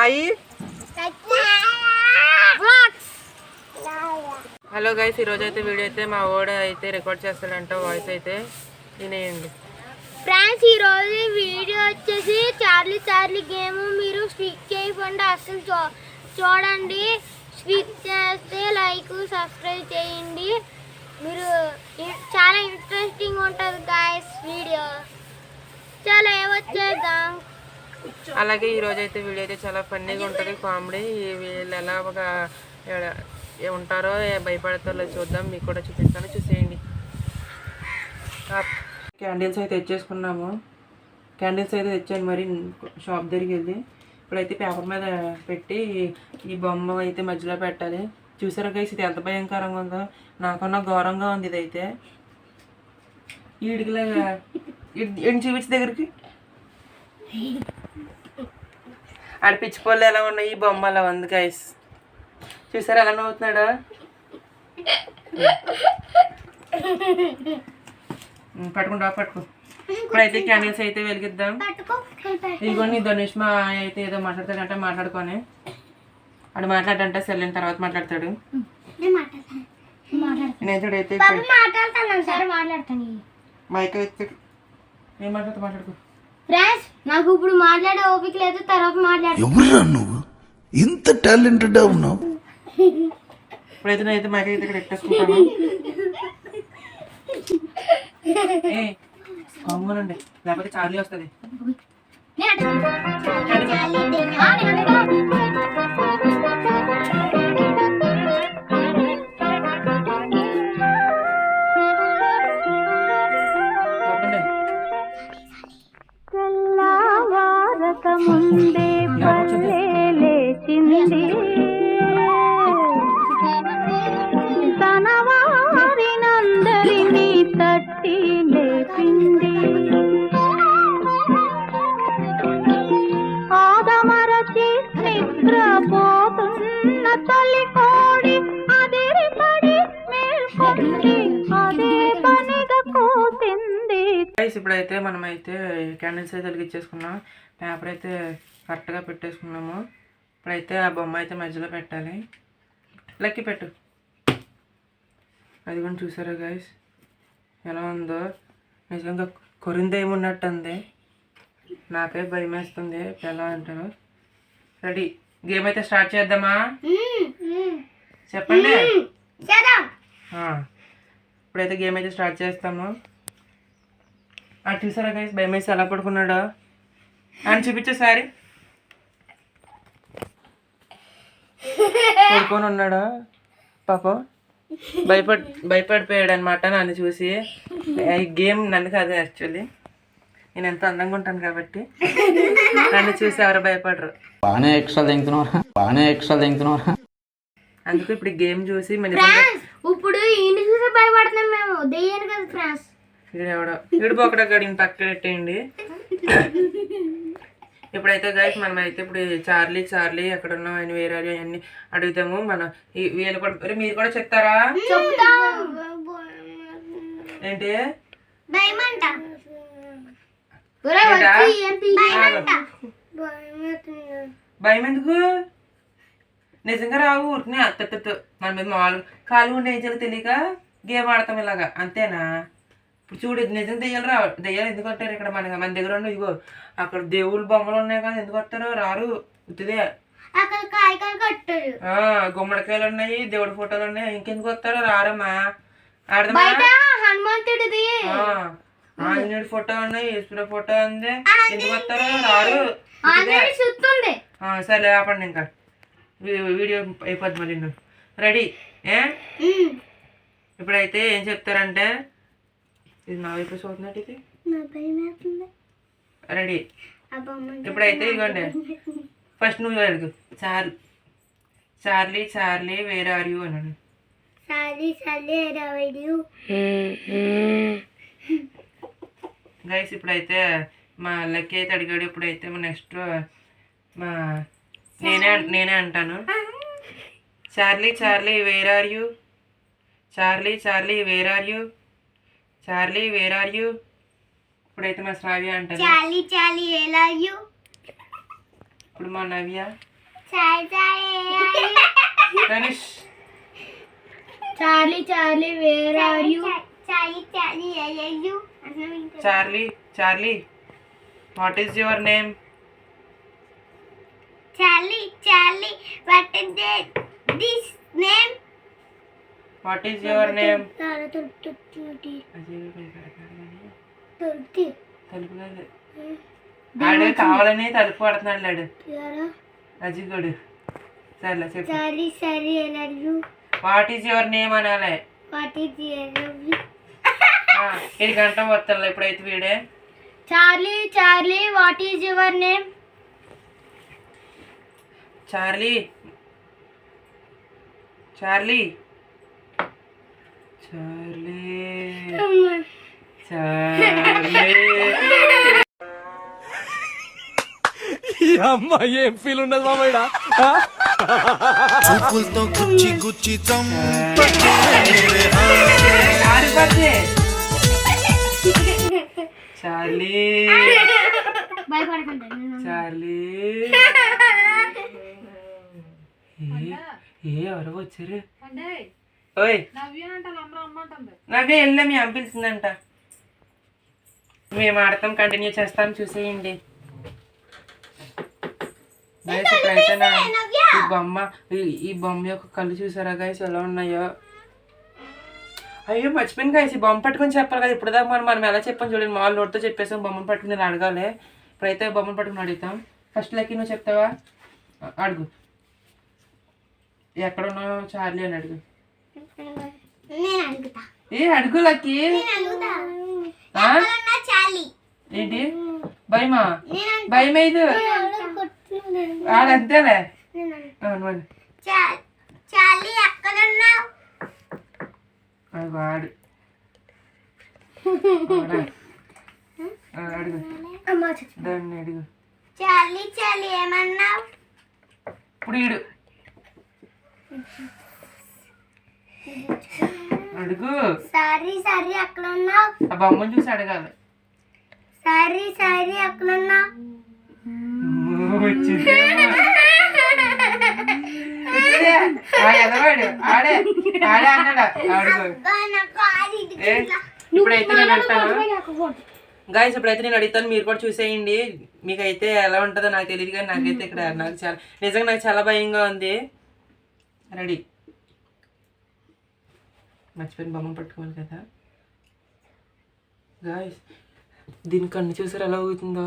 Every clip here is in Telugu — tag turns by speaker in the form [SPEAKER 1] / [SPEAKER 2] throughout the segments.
[SPEAKER 1] సాయి హలో గైస్ ఈరోజు అయితే వీడియో అయితే మా ఓడ అయితే రికార్డ్ చేస్తాడంట వాయిస్ అయితే వినేయండి.
[SPEAKER 2] ఫ్రెండ్స్ ఈరోజు వీడియో వచ్చేసి చార్లీ చార్లీ గేమ్ మీరు స్విచ్ చేయకుండా అసలు చూ చూడండి. స్విచ్ చేస్తే లైక్ సబ్స్క్రైబ్ చేయండి. మీరు చాలా ఇంట్రెస్టింగ్ ఉంటుంది గాయస్ వీడియో. చాలా ఏమొచ్చేద్దాం
[SPEAKER 1] అలాగే ఈరోజు అయితే వీడియో అయితే చాలా ఫన్నీగా ఉంటుంది కామెడీ వీళ్ళు ఎలా ఒక ఉంటారో భయపడతారో చూద్దాం మీకు కూడా చూపిస్తాను చూసేయండి క్యాండిల్స్ అయితే తెచ్చేసుకున్నాము క్యాండిల్స్ అయితే తెచ్చాను మరి షాప్ దగ్గరికి వెళ్ళి ఇప్పుడైతే పేపర్ మీద పెట్టి ఈ బొమ్మ అయితే మధ్యలో పెట్టాలి చూసారా గైస్ ఇది ఎంత భయంకరంగా ఉందో నాకన్నా ఘోరంగా ఉంది ఇది అయితే ఈడికిలాగా ఈడిని చూపించి దగ్గరికి ఆడ పిచ్చిపోళ్ళు ఎలా ఉన్నాయి? ఈ బొమ్మ అలా ఉంది గైస్ చూసారా ఎలా నవ్వుతున్నాడు? పట్టుకుంటా పట్టుకో. ఇప్పుడైతే క్యాండిల్స్ అయితే వెలిగిద్దాం. ఇదిగోండి ధనుష్ మా అయితే ఏదో మాట్లాడతాడంటే మాట్లాడుకొని. ఆడు మాట్లాడంటే సెల్లిన తర్వాత మాట్లాడతాడు.
[SPEAKER 2] మాట్లాడతాను.
[SPEAKER 1] మైక్ అయితే ఏం మాట్లాడుతూ మాట్లాడుకో.
[SPEAKER 2] ఫ్రెండ్స్ నాకు ఇప్పుడు మాట్లాడే ఓపిక లేదు తర్వాత మాట్లాడతాను
[SPEAKER 3] ఎవరురా నువ్వు? ఇంత టాలెంటెడ్ ఉన్నావు.
[SPEAKER 1] ఇప్పుడైతే నేనైతే ఇక్కడ ఏ లేకపోతే చార్లీ వస్తుంది.
[SPEAKER 4] తెల్లవారక ముందే పల్లె లేచింది.
[SPEAKER 1] ఇప్పుడైతే మనం అయితే క్యాండిల్స్ అయితే వెలిగించేసుకున్నాం. పేపర్ అయితే కరెక్ట్గా పెట్టేసుకున్నాము. ఇప్పుడైతే ఆ బొమ్మ అయితే మధ్యలో పెట్టాలి. లక్కి పెట్టు. అది కూడా చూసారా గైస్ ఎలా ఉందో? నిజంగా కొరింద ఏమున్నట్టు ఉంది నాకే భయం వేస్తుంది ఎలా అంటారు? రెడీ. గేమ్ అయితే స్టార్ట్ చేద్దామా. చెప్పండి. ఇప్పుడైతే గేమ్ అయితే స్టార్ట్ చేస్తాము. అది చూసారా గైస్ భయం వేసి ఎలా పడుకున్నాడో? అని చూపించేసారి పడుకొని ఉన్నాడా? పాపం. భయపడి భయపడిపోయాడు అనమాట నన్ను చూసి. ఈ గేమ్ నన్ను కాదు యాక్చువల్లీ నేను ఎంత అందంగా ఉంటాను కాబట్టి నన్ను చూసి ఎవరు భయపడరు.
[SPEAKER 5] బాగానే ఎక్స్ట్రా తింటున్నారా బాగానే ఎక్స్ట్రా తింటున్నారా
[SPEAKER 1] అందుకు ఇప్పుడు గేమ్ చూసి మన
[SPEAKER 2] ఫ్రాన్స్ ఇప్పుడు ఈయన చూసి భయపడుతున్నాం మేము. దెయ్యాను కదా ఫ్రాన్స్.
[SPEAKER 1] వీడు ఎవడో. వీడు పోకడా గడిని పక్కన పెట్టేయండి. ఇప్పుడైతే గైస్ మనం అయితే ఇప్పుడు చార్లీ చార్లీ ఎక్కడ ఉన్నాం ఆయన వేరే అవన్నీ అడుగుతాము. మనం వీళ్ళు కూడా మీరు కూడా చెప్తారా?
[SPEAKER 2] చెప్తాం.
[SPEAKER 1] ఏంటి? భయం ఎందుకు? నిజంగా రావు ఊరికి అత్తత్తు మన మీద మామూలు కాలు ఉండే తెలియక గేమ్ ఆడతాం ఇలాగా. అంతేనా? ఇప్పుడు చూడు ఇది నిజం దెయ్యాలు రావు దెయ్యాలు ఎందుకు వస్తారు ఇక్కడ మన మన దగ్గర ఉన్న ఇగో అక్కడ దేవుళ్ళ బొమ్మలు ఉన్నాయి కదా ఎందుకు వస్తారు? రారు ఉత్తిదే. ఆ, గుమ్మడికాయలు ఉన్నాయి దేవుడి ఫోటోలు ఉన్నాయి ఇంకెందుకు వస్తారో? రారమ్మా. ఆడదమ్మా
[SPEAKER 2] హనుమంతుడిది.
[SPEAKER 1] ఆంజనేయుడి ఫోటో ఉన్నాయి ఈశ్వర ఫోటో ఉంది ఎందుకు వస్తారో? రారు సరే ఆపండి ఇంకా. వీడియో అయిపోద్ది మళ్ళీ రెడీ ఏ? ఇప్పుడైతే ఏం చెప్తారంటే ఇది నా వైపు చూస్తున్నట్టు ఇది రెడీ. ఇప్పుడైతే ఇవ్వండి ఫస్ట్ నువ్వు అడుగు. చార్ Charlie Charlie where are you అన్నాడు
[SPEAKER 2] రవైడు
[SPEAKER 1] గైస్ ఇప్పుడైతే మా లక్కీ అయితే అడిగాడు. ఇప్పుడైతే మా నెక్స్ట్ మా నేనే నేనే అంటాను. Charlie Charlie where are you Charlie Charlie where are you Charlie where are you ఇప్పుడైతే మా శ్రావ్య అంటారు
[SPEAKER 2] చాలి చాలి ఎలా యూ
[SPEAKER 1] ఇప్పుడు మా నవ్య.
[SPEAKER 2] చాయ్ చాయ్
[SPEAKER 1] Dhanush.
[SPEAKER 2] Charlie Charlie where are you chai Charlie అయ్యు
[SPEAKER 1] Charlie Charlie what is your name
[SPEAKER 2] Charlie Charlie what is this name
[SPEAKER 1] what is your name తలుపులేదు. ఆడు కావాలని తలుపు పడుతున్నాడు లాడు. అజిగోడు. సర్లే చెప్పు.
[SPEAKER 2] Are you
[SPEAKER 1] what is your name అనాలే.
[SPEAKER 2] What is your
[SPEAKER 1] ఇది గంట వస్తాను ఇప్పుడైతే వీడే.
[SPEAKER 2] Charlie Charlie what is your name
[SPEAKER 1] Charlie. Charlie. Charlie Charlie
[SPEAKER 3] చూపులతో గుచ్చి గుచ్చి
[SPEAKER 1] ఆరిపోద్ది. చార్లీ
[SPEAKER 2] భయపడకండి.
[SPEAKER 1] చార్లీ ఏ ఏ ఎవరో వచ్చారు ఓయ్. నవ్వే వెళ్ళా మీ పిలుస్తుందంట మేము ఆడతాం కంటిన్యూ చేస్తాం చూసేయండి. ఇప్పుడైతే ఈ బొమ్మ ఈ- ఈ బొమ్మ యొక్క కళ్ళు చూసారా గైస్ ఎలా ఉన్నాయో? అయ్యో మర్చిపోయింది గైస్ ఈ బొమ్మ పట్టుకొని చెప్పాలి కదా ఇప్పుడు దాకా మనం మనం ఎలా చెప్పాం చూడండి. మామూలు నోటితో చెప్పేసాం బొమ్మను పట్టుకుని అడగాలి. ఇప్పుడైతే బొమ్మను పట్టుకుని అడుగుతాం. ఫస్ట్ లెక్కి నువ్వు చెప్తావా? అడుగు. ఎక్కడ ఉన్నావు చార్లీ అని అడుగు. ఏ అడుగు లక్కి.
[SPEAKER 2] అడుగుతా.
[SPEAKER 1] ఆ?
[SPEAKER 2] చార్లీ
[SPEAKER 1] ఏంటి? భయమా? భయం ఇది ఆడంతేలే.
[SPEAKER 2] చార్లీ ఎక్కడున్నావు
[SPEAKER 1] అది వాడు. అడుగు. దాన్ని అడుగు.
[SPEAKER 2] చార్లీ ఏమన్నావు?
[SPEAKER 1] ఇప్పుడు అడుగు.
[SPEAKER 2] సారీ సారీ అక్కడ ఉన్నావు
[SPEAKER 1] ఆ బొమ్మను చూసి అడగాలి.
[SPEAKER 2] సారీ సారీ అక్కడ ఉన్నావు
[SPEAKER 1] ఓ, వచ్చింది. ఎదవాడు ఆడే ఆడే అన్నాడా? అడుగు. ఇప్పుడైతే నేను వెళ్తాను గాయస్ ఇప్పుడైతే నేను అడుగుతాను. మీరు కూడా చూసేయండి. మీకైతే ఎలా ఉంటుందో నాకు తెలియదు కానీ నాకైతే ఇక్కడ నాకు చాలా నిజంగా నాకు చాలా భయంగా ఉంది. రెడీ. మర్చిపోయిన బొమ్మ పట్టుకోవాలి కదా. గాయస్ దీని కన్ను చూసారు ఎలా అవుతుందో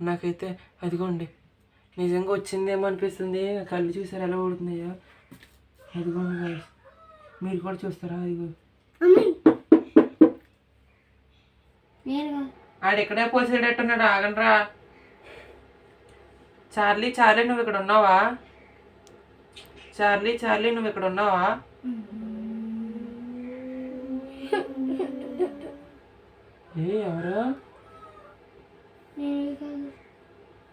[SPEAKER 1] నాకైతే అదిగోండి నిజంగా వచ్చిందేమో అనిపిస్తుంది. కళ్ళు చూసారు ఎలా ఊడుతున్నాయో అదిగోండి గాయస్ మీరు కూడా చూస్తారా? అదిగో. ఆడు ఇక్కడే పోసేటట్టున్నాడు ఆగండ్రా. చార్లీ చార్లీ నువ్వు ఇక్కడ ఉన్నావా? చార్లీ చార్లీ నువ్వు ఇక్కడ ఉన్నావా? ఏ ఎవరు?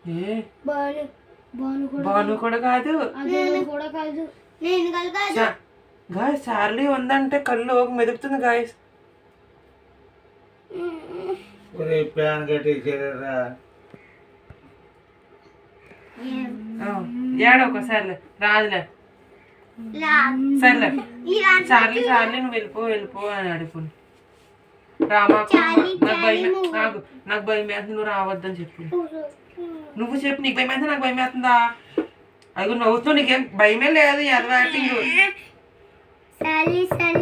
[SPEAKER 1] ఏ?
[SPEAKER 2] బాను బాను కూడా
[SPEAKER 1] బాను కూడా కాదు?
[SPEAKER 2] నేను కూడా కాదు. నేను కలగా
[SPEAKER 1] చా- గాయస్ చార్లీ ఉందంటే కళ్ళు ఒక మెదుపుతుంది గాయస్.
[SPEAKER 6] ప్యాన్ కట్టేసారా
[SPEAKER 1] ఏడో ఒకసారిలే రాదులే. సర్లే. చార్లీ చార్లీ నువ్వు వెళ్ళిపో వెళ్ళిపో అని అడుపు రామాకు నాకు భయం నాకు నాకు భయం వేస్తుంది నువ్వు రావద్దని చెప్పు. నువ్వు చెప్పు నీకు భయం వేస్తుంది నాకు భయం వేస్తుందా అది నవ్వుతూ నీకేం భయమే లేదు ఎదవ యాక్టింగ్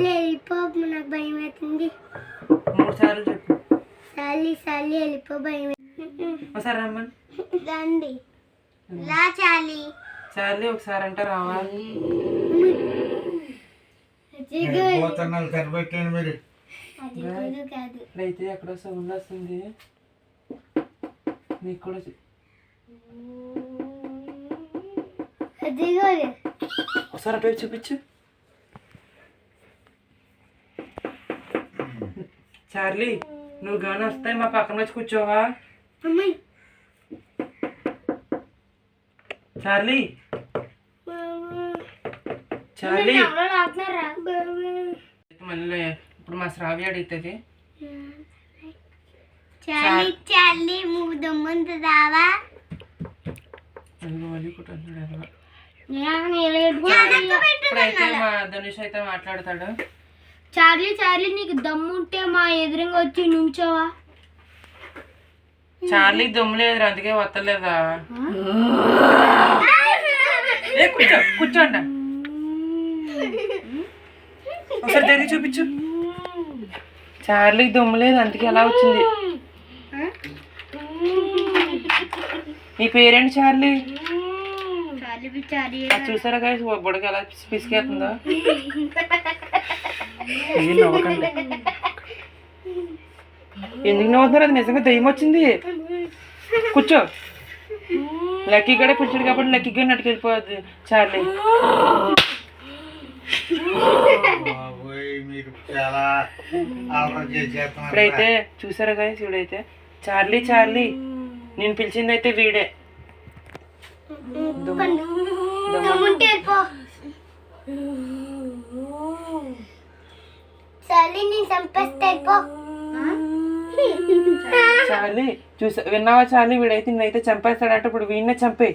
[SPEAKER 2] వెళ్ళిపో నాకు భయం అవుతుంది
[SPEAKER 1] మూడు సార్లు చెప్పు.
[SPEAKER 2] వెళ్ళిపో భయం
[SPEAKER 1] ఒకసారి రమ్మని.
[SPEAKER 2] రండి. చాలి
[SPEAKER 1] ఒకసారి అంటే రావాలి
[SPEAKER 6] పోతున్నాను కనిపెట్టాను మీరు?
[SPEAKER 1] ఇప్పుడైతే ఎక్కడో సౌండ్ వస్తుంది. నీకు కూడా ఒకసారి అటు చూపించు. చార్లీ నువ్వు గాని వస్తాయి మా పక్కన వచ్చి కూర్చోవా?
[SPEAKER 2] అమ్మాయి.
[SPEAKER 1] చార్లీ
[SPEAKER 2] ఆడుతున్నారా
[SPEAKER 1] మళ్ళీ ఇప్పుడు మా శ్రావ్య అడుగుతుంది.
[SPEAKER 2] చాలి చాలి మూడు ముందు
[SPEAKER 1] మా ధనుష్ అయితే మాట్లాడతాడు.
[SPEAKER 2] చార్లీ చార్లీ నీకు దమ్ముంటే మా ఎదురుగా వచ్చి నుంచోవా?
[SPEAKER 1] చార్లీ దుమ్ము లేదు అందుకే వత్తలేదా? కూర్చో కూర్చోండి. ఒకసారి చూపించు. చార్లీకి దుమ్ము లేదు అందుకే ఎలా వచ్చింది. నీ పేరేంటి చార్లీ?
[SPEAKER 2] చార్లీ చార్లీ
[SPEAKER 1] చూసారా గాయస్ బుడక ఎలా పిసికేస్తుందో. నవ్వకండి. ఎందుకు నవ్వుతున్నారు? అది నిజంగా దయ్యం వచ్చింది. కూర్చో. లక్కీ కూడా కూర్చోడు కాబట్టి లక్కీ కూడా నట్టుకు వెళ్ళిపోద్ది చార్లీ.
[SPEAKER 6] మీరు చాలా
[SPEAKER 1] ఇప్పుడైతే చూసారా గాయస్ ఇప్పుడైతే చార్లీ చార్లీ నేను పిలిచింది అయితే వీడే
[SPEAKER 2] చార్లీ నేను చంపేస్తే వెళ్ళిపో.
[SPEAKER 1] చార్లీ చూసా విన్నావా చార్లీ? వీడైతే నేనైతే చంపేస్తాడంటే ఇప్పుడు వీడినే చంపే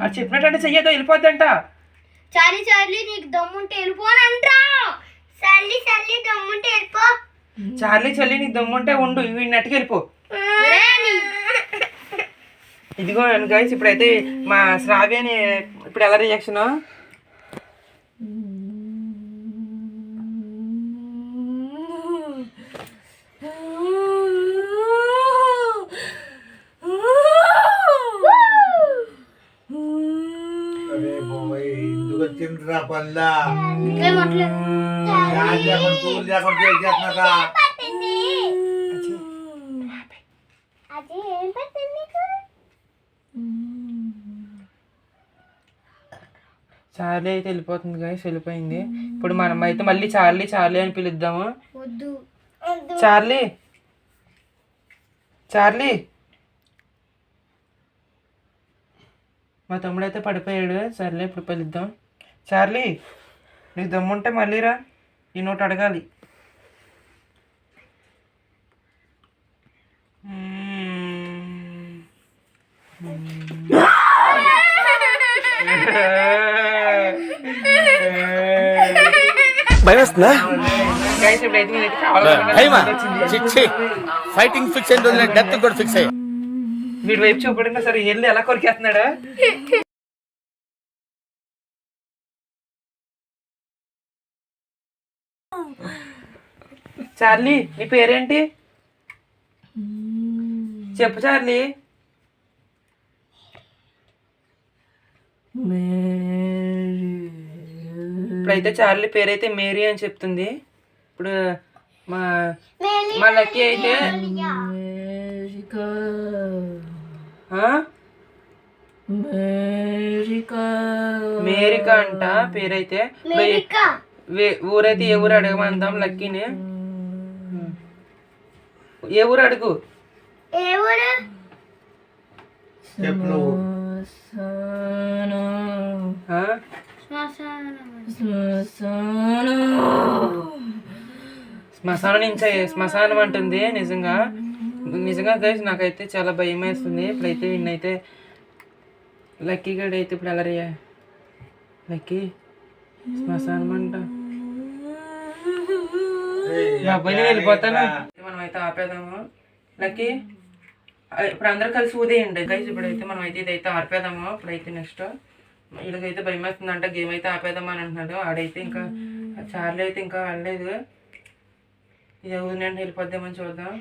[SPEAKER 1] అది చెప్పినట్టు చెయ్యదో వెళ్ళిపోద్దంట.
[SPEAKER 2] చార్లీ చార్లీ నీకు దమ్ముంటే వెళ్ళిపోనంట్రా చార్లీ చార్లీ దమ్ముంటే వెళ్ళిపో.
[SPEAKER 1] చార్లీ చల్లి నీకు దమ్ముంటే ఉండు వీడిని నెట్టుకు వెళ్ళిపో ఇదిగో గైస్ ఇప్పుడైతే మా శ్రావ్య అని ఇప్పుడు ఎలా రియాక్షన్
[SPEAKER 6] వచ్చిందిరా పల్లా
[SPEAKER 1] చార్లీ అయితే వెళ్ళిపోతుంది గైస్ వెళ్ళిపోయింది. ఇప్పుడు మనం అయితే మళ్ళీ చార్లీ చార్లీ అని పిలుద్దాము. చార్లీ! చార్లీ! మా తమ్ముడు అయితే పడిపోయాడు. సర్లే ఇప్పుడు పిలుద్దాం. చార్లీ! నీకు దమ్ముంటే మళ్ళీ రా. ఈ నోట్ అడగాలి.
[SPEAKER 3] భయమేస్తుందా చిచ్చి ఫైటింగ్ ఫిక్స్ రోజున డెత్ కూడా ఫిక్స్ అయ్యా
[SPEAKER 1] వీడి వైపు చూపడంగా సరే వెళ్ళి ఎలా కొరికేస్తున్నాడు? చార్లీ నీ పేరేంటి? చెప్పు చార్లీ. ఇప్పుడైతే చార్లీ పేరైతే మేరీ అని చెప్తుంది. ఇప్పుడు మా మా లక్కీ అయితే? మేరిక. అంట పేరైతే. ఊరైతే ఏ ఊరు అడగమందాం లక్కీని? ఏ ఊరు అడుగు?
[SPEAKER 2] ఏ ఊరు?
[SPEAKER 6] చెప్పు
[SPEAKER 1] ఆ? శ్మశానం నుంచి శ్మశానం అంటుంది నిజంగా. నిజంగా గైస్ నాకైతే చాలా భయం వేస్తుంది ఇప్పుడైతే వీడినైతే లక్కీ గడి అయితే ఇప్పుడు ఎలా రియా లక్కీ శ్మశానం అంట అబ్బాయిని వెళ్ళిపోతాను. మనం అయితే ఆపేదాము లక్కీ ఇప్పుడు అందరూ కలిసి ఊదేయండి. గైస్ ఇప్పుడైతే మనం అయితే ఇదైతే ఆపేదాము ఇప్పుడైతే నెక్స్ట్ వీళ్ళకైతే భయం వేస్తుందంట గేమ్ అయితే ఆపేదామా అని అంటున్నాడు. ఆడైతే ఇంకా చార్లీ అయితే ఇంకా వెళ్ళలేదు ఇది నేను వెళ్ళిపోద్దామని చూద్దాం.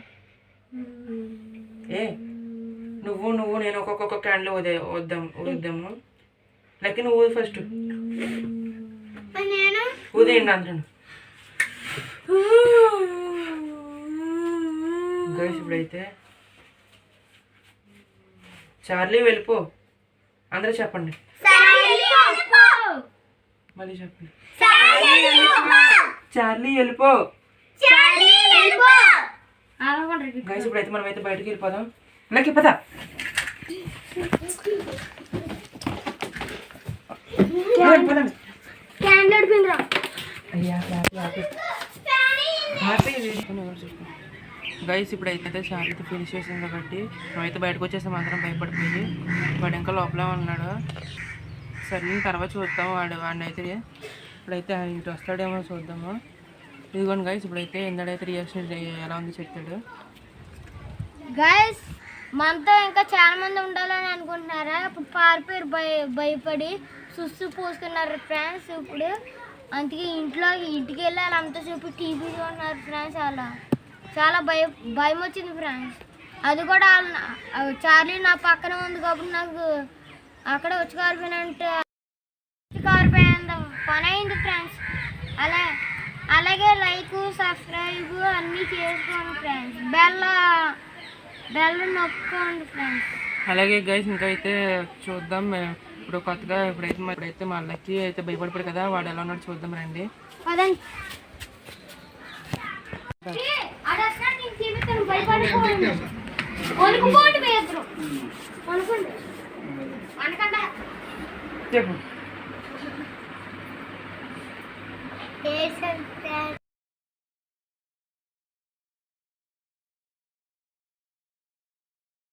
[SPEAKER 1] ఏ నువ్వు నువ్వు నేను ఒక్కొక్క క్యాండిల్ ఊదే వద్దాం ఊద్దాము లక్కీ నువ్వు ఊదు ఫస్ట్
[SPEAKER 2] నేను?
[SPEAKER 1] ఊదేయండి అందరూ. గైస్ ఇప్పుడైతే చార్లీ వెళ్ళిపో. అందరూ చెప్పండి. మళ్ళీ చెప్పండి చార్లీ వెళ్ళిపో. గైస్ ఇప్పుడైతే మనం అయితే బయటకు వెళ్ళిపోదాం. లక్కీ పద. గైస్ ఇప్పుడు అయితే చార్లీ ఫినిష్ చేసాం కాబట్టి మేమైతే బయటకు వచ్చేసాం అందరం భయపడిపోయి వాడు ఇంకా లోపలే ఉన్నాడు. సరే తర్వాత చూద్దాం వాడు వాడినైతే ఇప్పుడైతే ఇటు వస్తాడేమో చూద్దాము. ఇదిగోండి గైస్ ఇప్పుడైతే ఎందడైతే రియాక్షన్ ఎలా ఉంది చెప్తాడు.
[SPEAKER 2] గైస్ మనతో ఇంకా చాలా మంది ఉండాలని అనుకుంటున్నారా? ఇప్పుడు పారిపోయారు భయ భయపడి సుస్సు పోసుకున్నారు ఫ్రెండ్స్ ఇప్పుడు. అందుకే ఇంట్లో ఇంటికి వెళ్ళాలి వాళ్ళు అంతసేపు టీవీ చూస్తున్నారు ఫ్రెండ్స్ అలా. చాలా భయం భయం వచ్చింది ఫ్రెండ్స్ అది కూడా చార్లీ నా పక్కన ఉంది కాబట్టి నాకు అక్కడ వచ్చి కారిపోయినంటే కారిపోయినంత పని అయింది ఫ్రెండ్స్ అలా అలాగే లైక్ సబ్స్క్రైబ్ అన్నీ చేసుకోండి ఫ్రెండ్స్ బెల్ల బెల్ల నొక్కండి ఫ్రెండ్స్
[SPEAKER 1] అలాగే గైస్ ఇంకా అయితే చూద్దాం. ఇప్పుడు కొత్తగా ఇప్పుడైతే మా ఇప్పుడైతే మా లక్కీ అయితే భయపడిపోయాడు కదా వాడు ఎలా ఉన్నాడు చూద్దాం రండి.
[SPEAKER 2] భయపడిపోండి দেখুন।